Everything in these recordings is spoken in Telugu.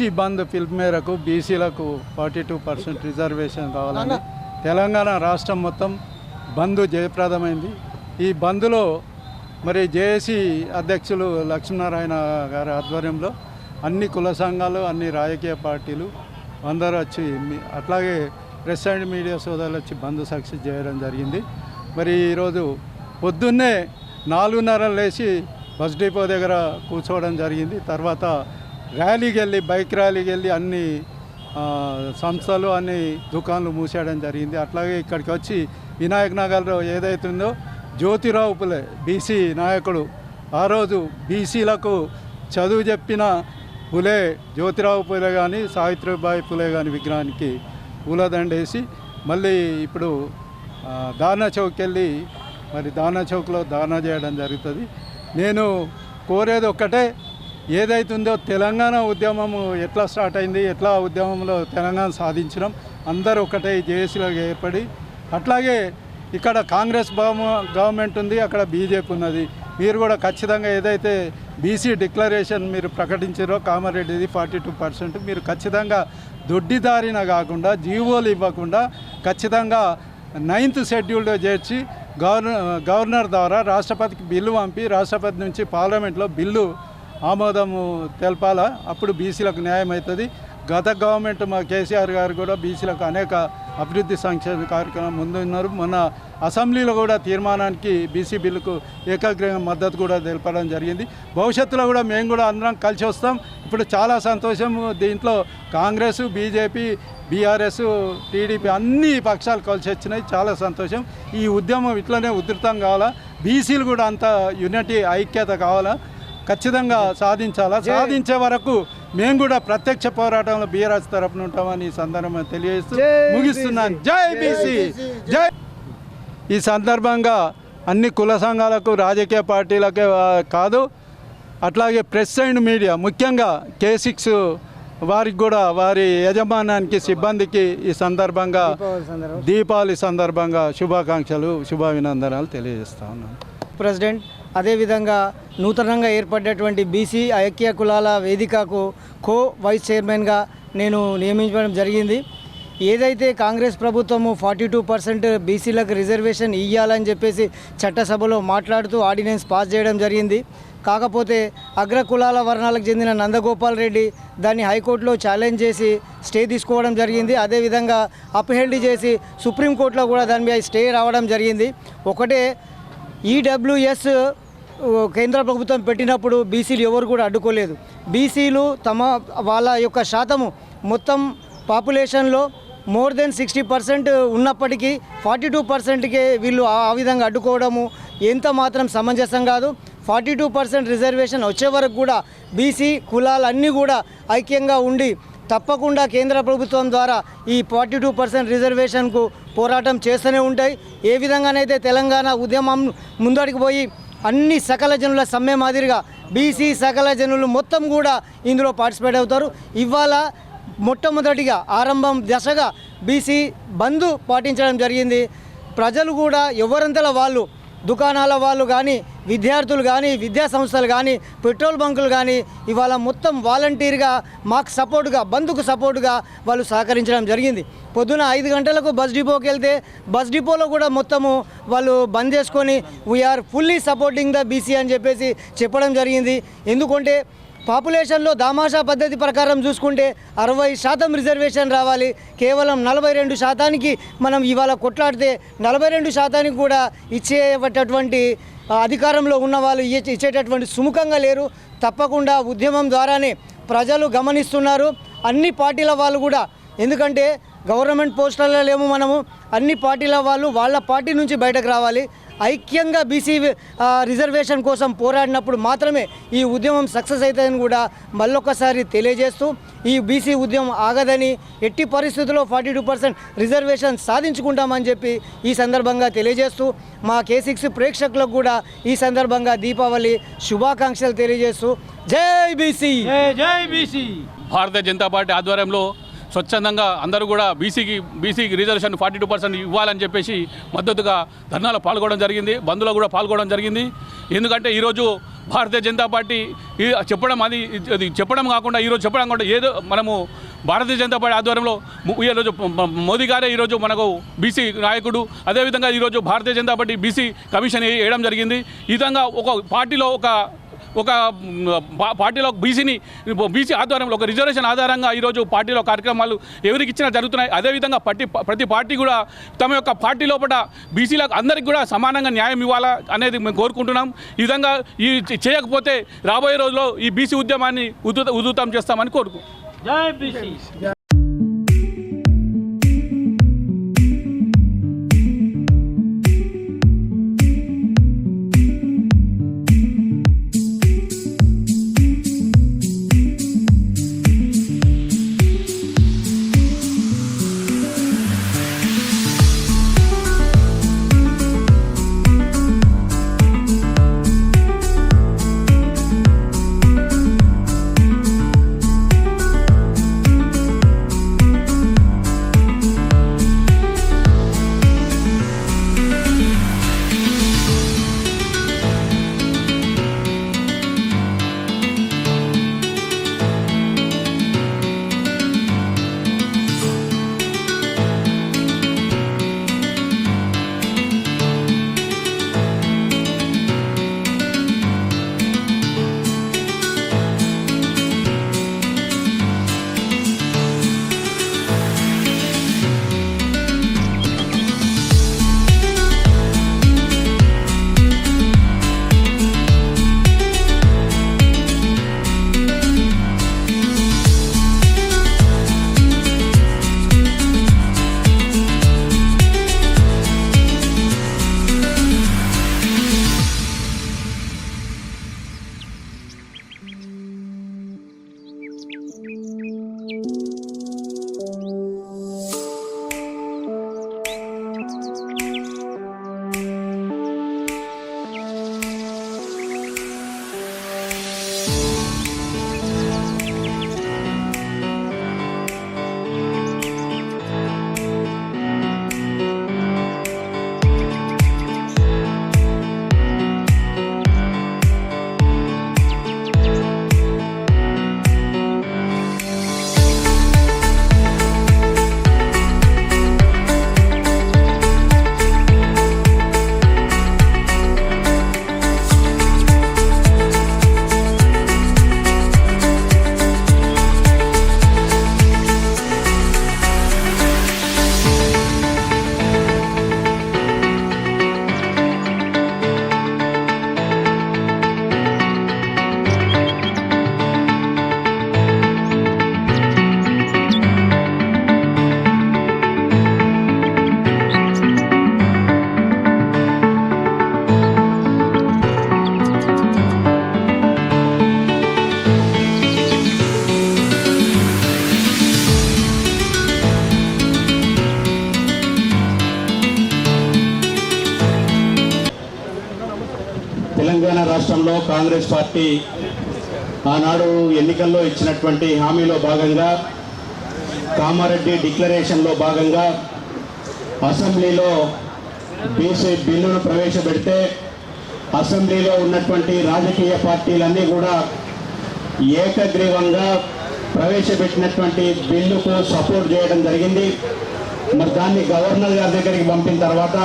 బీసీ బంద్ పిలుపు మేరకు బీసీలకు ఫార్టీ టూ పర్సెంట్ రిజర్వేషన్ రావాలని తెలంగాణ రాష్ట్రం మొత్తం బంద్ జయప్రదమైంది. ఈ బంద్లో మరి జేఏసీ అధ్యక్షులు లక్ష్మీనారాయణ గారి ఆధ్వర్యంలో అన్ని కుల సంఘాలు అన్ని రాజకీయ పార్టీలు అందరూ వచ్చి అట్లాగే ప్రెస్ అండ్ మీడియా సోదరులు వచ్చి బంద్ సక్సెస్ చేయడం జరిగింది. మరి ఈరోజు పొద్దున్నే నాలుగున్నర లేచి బస్ డిపో దగ్గర కూర్చోవడం జరిగింది. తర్వాత ర్యాలీకి వెళ్ళి బైక్ ర్యాలీకి వెళ్ళి అన్ని సంస్థలు అన్ని దుకాణాలు మూసేయడం జరిగింది. అట్లాగే ఇక్కడికి వచ్చి వినాయక నగర్లో ఏదైతుందో జ్యోతిరావు పులే బీసీ నాయకుడు. ఆ రోజు బీసీలకు చదువు చెప్పిన పులే జ్యోతిరావు పులే కానీ సావిత్రిబాయి పులే కానీ విగ్రహానికి పూలదండేసి మళ్ళీ ఇప్పుడు దానా చౌక్ వెళ్ళి మరి దానా చౌక్లో దానా చేయడం జరుగుతుంది. నేను కోరేది ఒక్కటే ఏదైతుందో తెలంగాణ ఉద్యమం ఎట్లా స్టార్ట్ అయింది ఎట్లా ఉద్యమంలో తెలంగాణ సాధించడం అందరూ ఒకటే జేఏసీలో ఏర్పడి అట్లాగే ఇక్కడ కాంగ్రెస్ గవర్నమెంట్ ఉంది అక్కడ బీజేపీ ఉన్నది. మీరు కూడా ఖచ్చితంగా ఏదైతే బీసీ డిక్లరేషన్ మీరు ప్రకటించారో కామారెడ్డిది ఫార్టీ టూ పర్సెంట్ మీరు ఖచ్చితంగా దొడ్డిదారిన కాకుండా జీవోలు ఇవ్వకుండా ఖచ్చితంగా నైన్త్ షెడ్యూల్లో చేర్చి గవర్నర్ గవర్నర్ ద్వారా రాష్ట్రపతికి బిల్లు పంపి రాష్ట్రపతి నుంచి పార్లమెంట్లో బిల్లు ఆమోదము తెలపాలా? అప్పుడు బీసీలకు న్యాయం అవుతుంది గత గవర్నమెంట్ మా కేసీఆర్ గారు కూడా బీసీలకు అనేక అభివృద్ధి సంక్షేమ కార్యక్రమం ముందున్నారు. మొన్న అసెంబ్లీలో కూడా తీర్మానానికి బీసీ బిల్లుకు ఏకాగ్రహ మద్దతు కూడా తెలపడం జరిగింది. భవిష్యత్తులో కూడా మేము కూడా అందరం కలిసి వస్తాం. ఇప్పుడు చాలా సంతోషం. దీంట్లో కాంగ్రెస్ బీజేపీ బీఆర్ఎస్ టీడీపీ అన్ని పక్షాలు కలిసి వచ్చినాయి. చాలా సంతోషం. ఈ ఉద్యమం ఇట్లనే ఉధృతం కావాలా? బీసీలు కూడా అంత యూనిటీ ఐక్యత కావాలా? ఖచ్చితంగా సాధించాలా? సాధించే వరకు మేము కూడా ప్రత్యక్ష పోరాటంలో బీఆర్ఎస్ తరపున ఉంటామని ఈ సందర్భంగా తెలియజేస్తూ ముగిస్తున్నాను. జై బీసీ. జై. ఈ సందర్భంగా అన్ని కుల సంఘాలకు రాజకీయ పార్టీలకే కాదు అట్లాగే ప్రెస్ అండ్ మీడియా ముఖ్యంగా కే సిక్స్ వారికి కూడా వారి యజమానానికి సిబ్బందికి ఈ సందర్భంగా దీపావళి సందర్భంగా శుభాకాంక్షలు శుభాభినందనాలు తెలియజేస్తా ఉన్నాను. ప్రెసిడెంట్ అదేవిధంగా నూతనంగా ఏర్పడినటువంటి బీసీ ఐక్య కులాల వేదికకు కో వైస్ చైర్మన్గా నేను నియమించడం జరిగింది. ఏదైతే కాంగ్రెస్ ప్రభుత్వము ఫార్టీ టూ పర్సెంట్ బీసీలకు రిజర్వేషన్ ఇవ్వాలని చెప్పేసి చట్టసభలో మాట్లాడుతూ ఆర్డినెన్స్ పాస్ చేయడం జరిగింది. కాకపోతే అగ్ర కులాల వర్ణాలకు చెందిన నందగోపాల్ రెడ్డి దాన్ని హైకోర్టులో ఛాలెంజ్ చేసి స్టే తీసుకోవడం జరిగింది. అదేవిధంగా అప్హెల్డ్ చేసి సుప్రీంకోర్టులో కూడా దాని మీద స్టే రావడం జరిగింది. ఒకటే ఈడబ్ల్యూఎస్ కేంద్ర ప్రభుత్వం పెట్టినప్పుడు బీసీలు ఎవరు కూడా అడ్డుకోలేదు. బీసీలు తమ వాళ్ళ యొక్క శాతము మొత్తం పాపులేషన్లో మోర్ దెన్ సిక్స్టీ పర్సెంట్ ఉన్నప్పటికీ ఫార్టీ టూ పర్సెంట్కే వీళ్ళు ఆ విధంగా అడ్డుకోవడము ఎంత మాత్రం సమంజసం కాదు. ఫార్టీ టూ పర్సెంట్ రిజర్వేషన్ వచ్చే వరకు కూడా బీసీ కులాలన్నీ కూడా ఐక్యంగా ఉండి తప్పకుండా కేంద్ర ప్రభుత్వం ద్వారా ఈ ఫార్టీ టూ పర్సెంట్ రిజర్వేషన్కు పోరాటం చేస్తూనే ఉంటాయి. ఏ విధంగానైతే తెలంగాణ ఉద్యమం ముందడికి పోయి అన్ని సకల జనుల సమ్మె మాదిరిగా బీసీ సకల జనులు మొత్తం కూడా ఇందులో పార్టిసిపేట్ అవుతారు. ఇవాళ మొట్టమొదటిగా ఆరంభం దశగా బీసీ బంద్ పాటించడం జరిగింది. ప్రజలు కూడా ఎవరంతల వాళ్ళు దుకాణాల వాళ్ళు కానీ విద్యార్థులు కానీ విద్యా సంస్థలు కానీ పెట్రోల్ బంకులు కానీ ఇవాళ మొత్తం వాలంటీర్గా మాకు సపోర్టుగా బంధుకు సపోర్టుగా వాళ్ళు సహకరించడం జరిగింది. పొద్దున ఐదు గంటలకు బస్ డిపోకి వెళ్తే బస్ డిపోలో కూడా మొత్తము వాళ్ళు బంద్ చేసుకొని we are fully supporting the BC అని చెప్పేసి చెప్పడం జరిగింది. ఎందుకంటే పాపులేషన్లో దామాషా పద్ధతి ప్రకారం చూసుకుంటే అరవై శాతం రిజర్వేషన్ రావాలి. కేవలం నలభై రెండు శాతానికి మనం ఇవాళ కొట్లాడితే నలభై రెండు శాతానికి కూడా ఇచ్చేటటువంటి అధికారంలో ఉన్న వాళ్ళు ఇచ్చే- ఇచ్చేటటువంటి సుముఖంగా లేరు. తప్పకుండా ఉద్యమం ద్వారానే ప్రజలు గమనిస్తున్నారు. అన్ని పార్టీల వాళ్ళు కూడా ఎందుకంటే గవర్నమెంట్ పోస్టులలో లేము మనము. అన్ని పార్టీల వాళ్ళు వాళ్ళ పార్టీ నుంచి బయటకు రావాలి. ఐక్యంగా బీసీ రిజర్వేషన్ కోసం పోరాడినప్పుడు మాత్రమే ఈ ఉద్యమం సక్సెస్ అవుతుందని కూడా మళ్ళొకసారి తెలియజేస్తూ ఈ బీసీ ఉద్యమం ఆగదని ఎట్టి పరిస్థితుల్లో ఫార్టీ టూ పర్సెంట్ రిజర్వేషన్ సాధించుకుంటామని చెప్పి ఈ సందర్భంగా తెలియజేస్తూ మా కే సిక్స్ ప్రేక్షకులకు కూడా ఈ సందర్భంగా దీపావళి శుభాకాంక్షలు తెలియజేస్తూ జై బీసీ! భారతీయ జనతా పార్టీ ఆధ్వర్యంలో స్వచ్ఛందంగా అందరూ కూడా బీసీకి బీసీకి రిజర్వేషన్ ఫార్టీ టూ పర్సెంట్ ఇవ్వాలని చెప్పేసి మద్దతుగా ధర్నాలో పాల్గొనడం జరిగింది. బంద్లో కూడా పాల్గొనడం జరిగింది. ఎందుకంటే ఈరోజు భారతీయ జనతా పార్టీ ఈ చెప్పడం అది అది చెప్పడం కాకుండా ఈరోజు చెప్పడం కాకుండా ఏదో మనము భారతీయ జనతా పార్టీ ఆధ్వర్యంలో ఈరోజు మోదీ గారే ఈరోజు మనకు బీసీ నాయకుడు. అదేవిధంగా ఈరోజు Bharatiya Janata party BC commission వేయడం జరిగింది. ఈ విధంగా ఒక పార్టీలో ఒక ఒక పార్టీలో బీసీని బీసీ ఆధ్వర్యంలో ఒక రిజర్వేషన్ ఆధారంగా ఈరోజు పార్టీలో కార్యక్రమాలు ఎవరికి ఇచ్చినా జరుగుతున్నాయి. అదేవిధంగా ప్రతి ప్రతి పార్టీ కూడా తమ యొక్క పార్టీ లోపల బీసీలకు అందరికి కూడా సమానంగా న్యాయం ఇవ్వాలా అనేది మేము కోరుకుంటున్నాం. ఈ విధంగా ఈ చేయకపోతే రాబోయే రోజుల్లో ఈ బీసీ ఉద్యమాన్ని ఉధృత ఉధృతం చేస్తామని కోరుకు కాంగ్రెస్ పార్టీ ఆనాడు ఎన్నికల్లో ఇచ్చినటువంటి హామీలో భాగంగా కామారెడ్డి డిక్లరేషన్లో భాగంగా అసెంబ్లీలో బీసీ బిల్లును ప్రవేశపెడితే అసెంబ్లీలో ఉన్నటువంటి రాజకీయ పార్టీలన్నీ కూడా ఏకగ్రీవంగా ప్రవేశపెట్టినటువంటి బిల్లుకు సపోర్ట్ చేయడం జరిగింది. మరి దాన్ని గవర్నర్ గారి దగ్గరికి పంపిన తర్వాత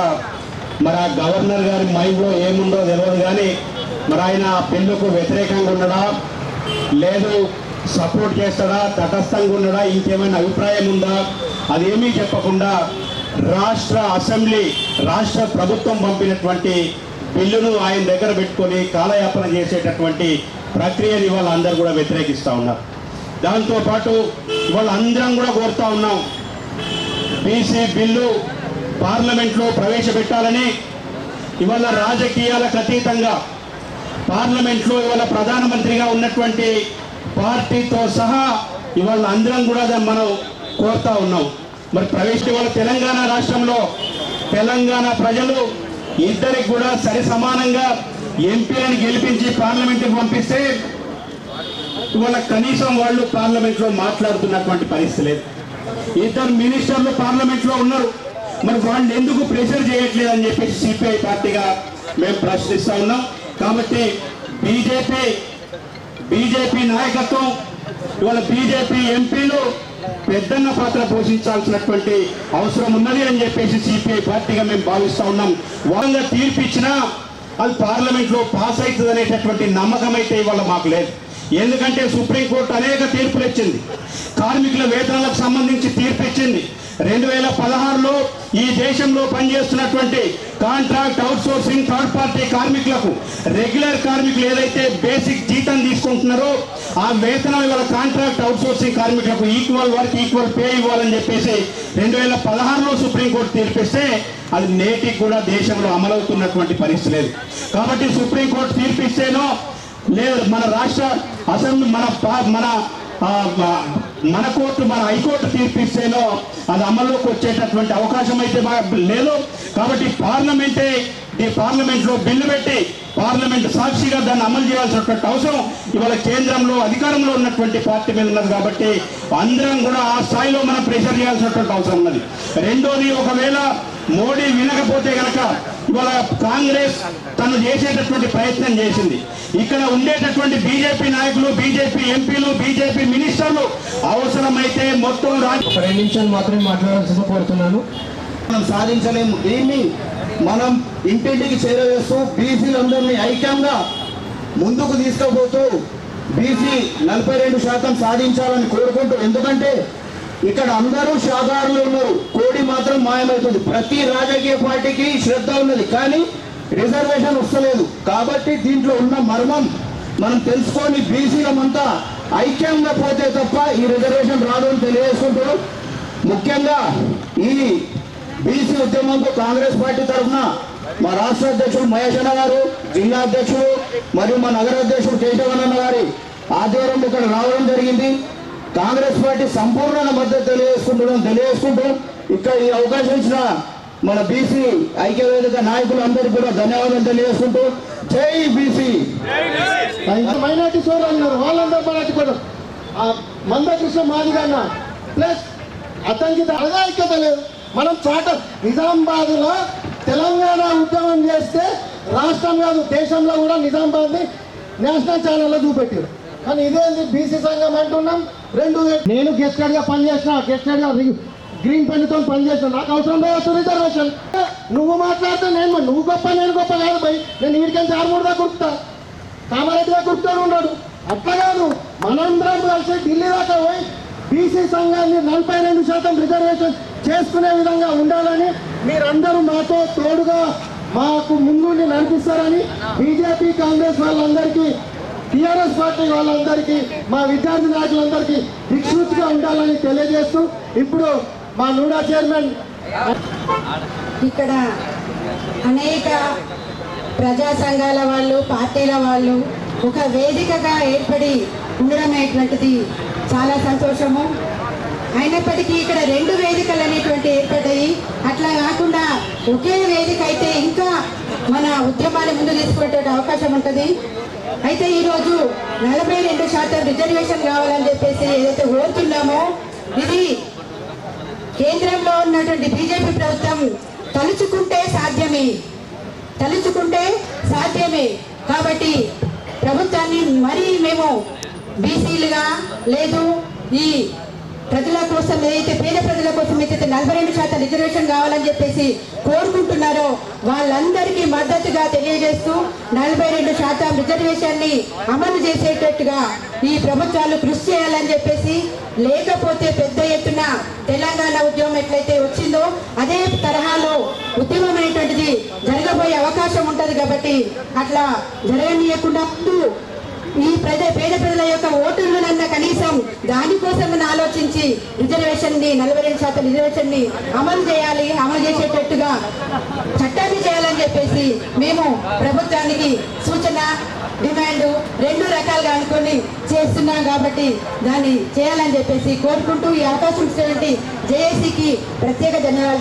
మరి ఆ గవర్నర్ గారి మైండ్లో ఏముందో తెలియదు కానీ మరి ఆయన బిల్లుకు వ్యతిరేకంగా ఉండడా లేదు సపోర్ట్ చేస్తాడా? తటస్థంగా ఉండడా ఇంకేమైనా అభిప్రాయం ఉందా? అదేమీ చెప్పకుండా రాష్ట్ర అసెంబ్లీ రాష్ట్ర ప్రభుత్వం పంపినటువంటి బిల్లును ఆయన దగ్గర పెట్టుకొని కాలయాపన చేసేటటువంటి ప్రక్రియని ఇవాళ అందరూ కూడా వ్యతిరేకిస్తూ ఉన్నారు. దాంతోపాటు ఇవాళ అందరం కూడా కోరుతా ఉన్నాం. బీసీ బిల్లు పార్లమెంట్లో ప్రవేశపెట్టాలని ఇవాళ రాజకీయాలకు అతీతంగా పార్లమెంట్లో ఇవాళ ప్రధానమంత్రిగా ఉన్నటువంటి పార్టీతో సహా ఇవాళ అందరం కూడా మనం కోరుతా ఉన్నాం. మరి ప్రవేశ ఇవాళ తెలంగాణ రాష్ట్రంలో తెలంగాణ ప్రజలు ఇద్దరికి కూడా సరి సమానంగా ఎంపీలను గెలిపించి పార్లమెంట్కి పంపిస్తే ఇవాళ కనీసం వాళ్ళు పార్లమెంట్లో మాట్లాడుతున్నటువంటి పరిస్థితి లేదు. ఇద్దరు మినిస్టర్లు పార్లమెంట్లో ఉన్నారు. మరి వాళ్ళు ఎందుకు ప్రెషర్ చేయట్లేదు అని చెప్పేసి సిపిఐ పార్టీగా మేము ప్రశ్నిస్తా ఉన్నాం. కాబట్టి బీజేపీ బీజేపీ నాయకత్వం ఇవాళ బీజేపీ ఎంపీలు పెద్దన్న పాత్ర పోషించాల్సినటువంటి అవసరం ఉన్నది అని చెప్పేసి సిపిఐ పార్టీగా మేము భావిస్తూ ఉన్నాం. వాళ్ళ తీర్పు ఇచ్చినా అది పార్లమెంట్లో పాస్ అవుతుంది అనేటటువంటి నమ్మకం అయితే ఇవాళ మాకు లేదు. ఎందుకంటే సుప్రీంకోర్టు అనేక తీర్పులు ఇచ్చింది. కార్మికుల వేతనాలకు సంబంధించి తీర్పు ఇచ్చింది. రెండు వేల పదహారులో ఈ దేశంలో పనిచేస్తున్నటువంటి కాంట్రాక్ట్ అవుట్సోర్సింగ్ థర్డ్ పార్టీ కార్మికులకు రెగ్యులర్ కార్మికులు ఏదైతే బేసిక్ జీతం తీసుకుంటున్నారో ఆ వేతనం ఇవాళ కాంట్రాక్ట్ అవుట్సోర్సింగ్ కార్మికులకు ఈక్వల్ వర్క్ ఈక్వల్ పే ఇవ్వాలని చెప్పేసి రెండు వేల పదహారులో సుప్రీంకోర్టు తీర్పిస్తే అది నేటికి కూడా దేశంలో అమలవుతున్నటువంటి పరిస్థితి లేదు. కాబట్టి సుప్రీంకోర్టు తీర్పిస్తేనో లేదు మన రాష్ట్ర అసెంబ్లీ మన మన మన కోర్టు మన హైకోర్టు తీర్పిస్తేనో అది అమల్లోకి వచ్చేటటువంటి అవకాశం అయితే మా- లేదు. కాబట్టి పార్లమెంటే ఈ పార్లమెంట్లో బిల్లు పెట్టి పార్లమెంట్ సాక్షిగా దాన్ని అమలు చేయాల్సినటువంటి అవసరం ఇవాళ కేంద్రంలో అధికారంలో ఉన్నటువంటి పార్టీ మీద ఉన్నది కాబట్టి అందరం కూడా ఆ స్థాయిలో మనం ప్రెషర్ చేయాల్సినటువంటి అవసరం ఉన్నది. రెండోది ఒకవేళ మోడీ వినకపోతే కనుక ఇవాళ కాంగ్రెస్ తను చేసేటటువంటి ప్రయత్నం చేసింది. ఇక్కడ ఉండేటటువంటి బీజేపీ నాయకులు బీజేపీ ఎంపీలు బీజేపీ మినిస్టర్లు అవసరమైతే మొత్తం రాజ్య ఒక రెండు నిమిషాలు మాత్రమే మాట్లాడాల్సి కోరుతున్నాను. మనం సాధించలేము. దీన్ని మనం ఇంటింటికి చేరవేస్తూ బీసీలందరినీ ఐక్యంగా ముందుకు తీసుకుపోతూ బీసీ నలభై రెండు శాతం సాధించాలని కోరుకుంటూ ఎందుకంటే ఇక్కడ అందరూ శాఖారులు ఉన్నారు. కోడి మాత్రం మాయమవుతుంది. ప్రతి రాజకీయ పార్టీకి శ్రద్ధ ఉన్నది. కానీ రిజర్వేషన్ వస్తలేదు. కాబట్టి దీంట్లో ఉన్న మర్మం మనం తెలుసుకొని బీసీలమంతా ఐక్యంగా పోతే తప్ప ఈ రిజర్వేషన్ రాదు అని తెలియజేసుకుంటూ ముఖ్యంగా ఈ బీసీ ఉద్యమంకు కాంగ్రెస్ పార్టీ తరఫున మా రాష్ట్ర అధ్యక్షుడు మహేష్ అన్న గారు జిల్లా అధ్యక్షుడు మరియు మా నగర అధ్యక్షుడు కేశవనన్న గారి ఆధ్వర్యంలో ఇక్కడ రావడం జరిగింది. కాంగ్రెస్ పార్టీ సంపూర్ణ మద్దతు తెలియజేసుకుంటున్నాం తెలియజేసుకుంటూ ఇక్కడ ఈ అవకాశం ఇచ్చిన మన బీసీ ఐక్యవేదిక నాయకులందరికీ కూడా ధన్యవాదాలు తెలియజేస్తుంటూ జై బీసీ మైనార్టీ సోదరులు ఉన్నారు. వాళ్ళందరూ మైనార్టీ కూడా మందకృష్ణ మాదిగన్న ప్లస్ అతనికి అదే ఐక్యత లేదు. మనం చాట నిజామాబాద్లో తెలంగాణ ఉద్యమం చేస్తే రాష్ట్రం కాదు దేశంలో కూడా నిజామాబాద్ని నేషనల్ ఛానల్లో చూపెట్టారు. కానీ ఇదేంది? బీసీ సంఘం అంటున్నాం. రెండు నేను గెస్ట్గా పనిచేసిన గెస్ట్గా గ్రీన్ పెన్తో చేస్తాను నాకు అవసరం లేదు రిజర్వేషన్. నువ్వు మాట్లాడితే నేను నువ్వు గొప్ప నేను గొప్ప కాదు భయ్ నేను వీడికి ఆరు మూడు దాకా కురుకుతా కామారెడ్డిగా కూర్చొని ఉన్నాడు అట్లా కాదు. మనందరం కలిసి ఢిల్లీ దాకా పోయి బీసీ సంఘాన్ని నలభై రెండు శాతం రిజర్వేషన్ చేసుకునే విధంగా ఉండాలని మీరందరూ మాతో తోడుగా మాకు ముందుండి నడిపిస్తారని బీజేపీ కాంగ్రెస్ వాళ్ళందరికీ టీఆర్ఎస్ పార్టీ వాళ్ళందరికీ మా విద్యార్థి నాయకులందరికీ దిక్సూచిగా ఉండాలని తెలియజేస్తూ ఇప్పుడు మా నూడా చైర్మన్. ఇక్కడ అనేక ప్రజా సంఘాల వాళ్ళు పార్టీల వాళ్ళు ఒక వేదికగా ఏర్పడి ఉండడం అనేటువంటిది చాలా సంతోషము. అయినప్పటికీ ఇక్కడ రెండు వేదికలు అనేటువంటి ఏర్పడ్డాయి. అట్లా కాకుండా ఒకే వేదిక అయితే ఇంకా మన ఉద్యమాన్ని ముందు తీసుకునే అవకాశం ఉంటుంది. అయితే ఈరోజు నలభై రెండు శాతం రిజర్వేషన్ కావాలని చెప్పేసి ఏదైతే కోరుతున్నామో ఉన్నటువంటి బీజేపీ ప్రభుత్వం తలుచుకుంటే సాధ్యమే. తలుచుకుంటే సాధ్యమే. కాబట్టి ప్రభుత్వాన్ని మరీ మేము బీసీలుగా లేదు. ఈ ప్రజల కోసం ఏదైతే పేద ప్రజల కోసం అయితే నలభై రెండు శాతం రిజర్వేషన్ కావాలని చెప్పేసి కోరుకుంటున్నారో వాళ్ళందరికీ మద్దతుగా తెలియజేస్తూ నలభై రెండు శాతం రిజర్వేషన్ని అమలు చేసేటట్టుగా ఈ ప్రభుత్వాలు కృషి చేయాలని చెప్పేసి లేకపోతే పెద్ద ఎత్తున తెలంగాణ ఉద్యమం ఎట్లయితే అదే తరహాలో ఉద్యమం అనేటువంటిది జరగబోయే అవకాశం ఉంటుంది కాబట్టి అట్లా జరగనీయకుండా ముందు ఈ ప్రజ పేద ప్రజల యొక్క ఓటర్లనన్న కనీసం దానికోసం ఆలోచించి రిజర్వేషన్ని నలభై రెండు శాతం రిజర్వేషన్ని అమలు చేయాలి అమలు చేసేటట్టుగా చట్టాన్ని చేయాలని చెప్పేసి మేము ప్రభుత్వానికి సూచన డిమాండ్ రెండు రకాలుగా అనుకొని చేస్తున్నాం కాబట్టి దాన్ని చేయాలని చెప్పేసి కోరుకుంటూ ఈ అవకాశం ఇచ్చినటువంటి జేఏసీకి ప్రత్యేక ధన్యవాదాలు.